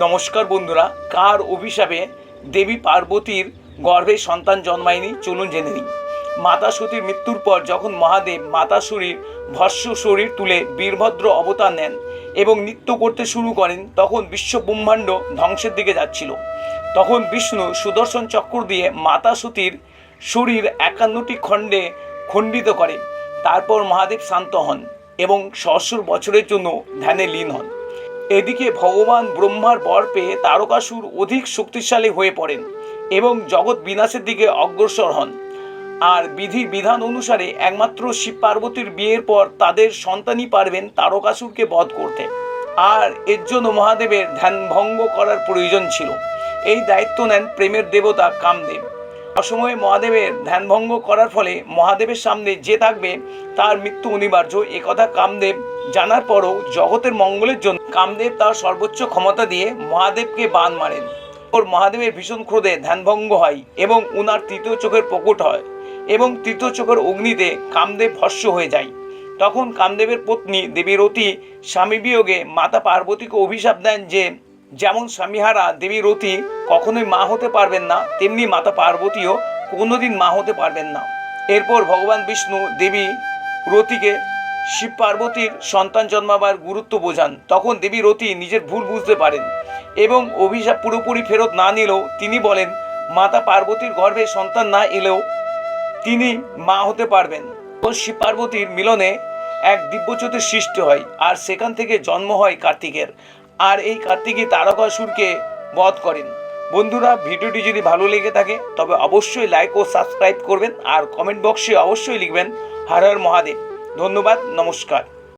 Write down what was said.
নমস্কার বন্ধুরা, কার অভিশাপে দেবী পার্বতীর গর্ভে সন্তান জন্মায়নি চলুন জেনে নিই। মাতা সতীর মৃত্যুর পর যখন মহাদেব মাতা শরীর ভস্য শরীর তুলে বীরভদ্র অবতার নেন এবং নৃত্য করতে শুরু করেন, তখন বিশ্ব ব্রহ্মাণ্ড ধ্বংসের দিকে যাচ্ছিল। তখন বিষ্ণু সুদর্শন চক্র দিয়ে মাতা সতীর শরীর একান্নটি খণ্ডে খণ্ডিত করে। তারপর মহাদেব শান্ত হন এবং সহস্র বছরের জন্য ধ্যানে লীন হন। এদিকে ভগবান ব্রহ্মার বর পেয়ে তারকাসুর অধিক শক্তিশালী হয়ে পড়েন এবং জগৎ বিনাশের দিকে অগ্রসর হন। আর বিধি বিধান অনুসারে একমাত্র শিব পার্বতীর বিয়ের পর তাদের সন্তানই পারবেন তারকাসুরকে বধ করতে। আর এর জন্য মহাদেবের ধ্যান ভঙ্গ করার প্রয়োজন ছিল। এই দায়িত্ব নেন প্রেমের দেবতা কামদেব। অসময়ে মহাদেবের ধ্যানভঙ্গ করার ফলে মহাদেবের সামনে যে থাকবে, তার মৃত্যু অনিবার্য। একথা কামদেব জানার পরও জগতের মঙ্গলের জন্য কামদেব তার সর্বোচ্চ ক্ষমতা দিয়ে মহাদেবকে বান মারেন। ওর মহাদেবের ভীষণ ক্রোধে ধ্যানভঙ্গ হয় এবং উনার তৃতীয় চোখের প্রকট হয় এবং তৃতীয় চোখের অগ্নিতে কামদেব ভস্য হয়ে যায়। তখন কামদেবের পত্নী দেবী রতি স্বামী বিয়োগে মাতা পার্বতীকে অভিশাপ দেন যে, যেমন স্বামীহারা দেবী কখনোই মা হতে পারবেন না, তেমনি মাতা পার্বতীও কোনোদিন মা হতে পারবেন না। এরপর ভগবান বিষ্ণু দেবী রতিকে শিব পার্বতীর সন্তান জন্মাবার গুরুত্ব বোঝান। তখন দেবী রতি নিজের ভুল বুঝতে পারেন এবং অভিশাপ পুরোপুরি ফেরত না নিলেও তিনি বলেন, মাতা পার্বতীর গর্ভে সন্তান না এলেও তিনি মা হতে পারবেন। ও শিব পার্বতীর মিলনে এক দিব্যজ্যোতির সৃষ্টি হয় আর সেখান থেকে জন্ম হয় কার্তিকের। আর এই কার্তিকই তারকাসুরকে বধ করেন। বন্ধুরা, ভিডিওটি যদি ভালো লেগে থাকে, তবে অবশ্যই লাইক ও সাবস্ক্রাইব করবেন আর কমেন্ট বক্সে অবশ্যই লিখবেন, হর হর মহাদেব। ধন্যবাদ, নমস্কার।